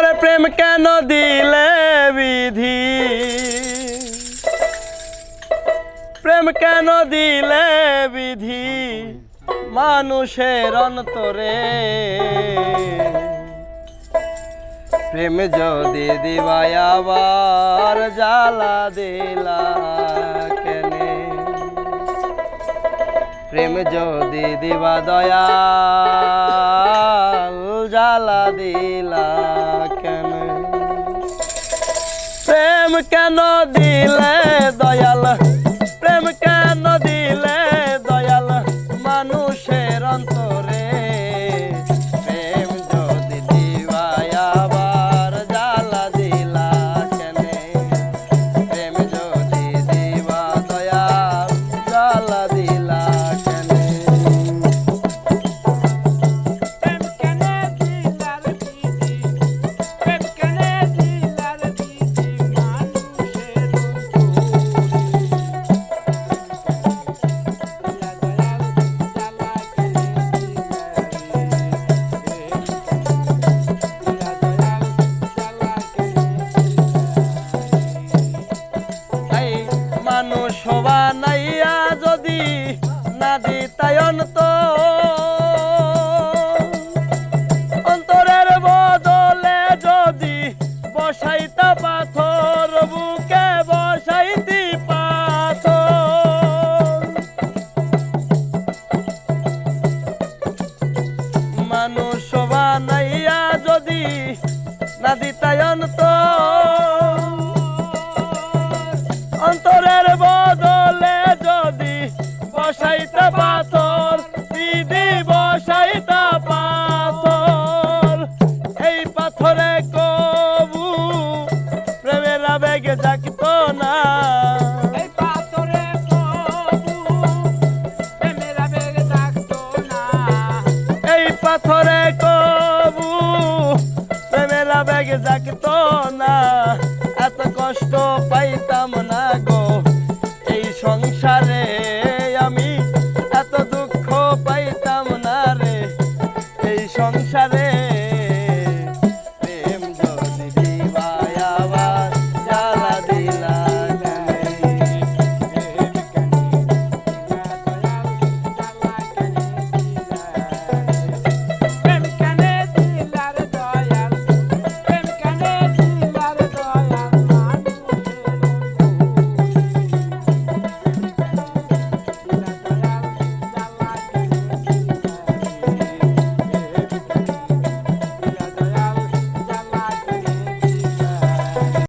অন্তরে প্রেম কেন দিলে বিধি? প্রেম কেন দিলে বিধি? মানুষের অন্তরে। প্রেম যদি দিবাই আবার জ্বালা দিলা কেনে? প্রেম যদি দিবা দয়াল, জ্বালা দিলা প্রেম কেন দিলে দয়াল? দিতাই অন্ত অন্তরের বদলে যদি বসাইতা পাথর, বুকে বসাইতি পাথর। মানুষ বানাইয়া যদি না দিতাই এই পাথরে কবু প্রেমেরা বেগে জাগত না এত কষ্ট পাইতাম না গো এই সংসারে আমি এত দুঃখ পাইতাম না রে এই সংসারে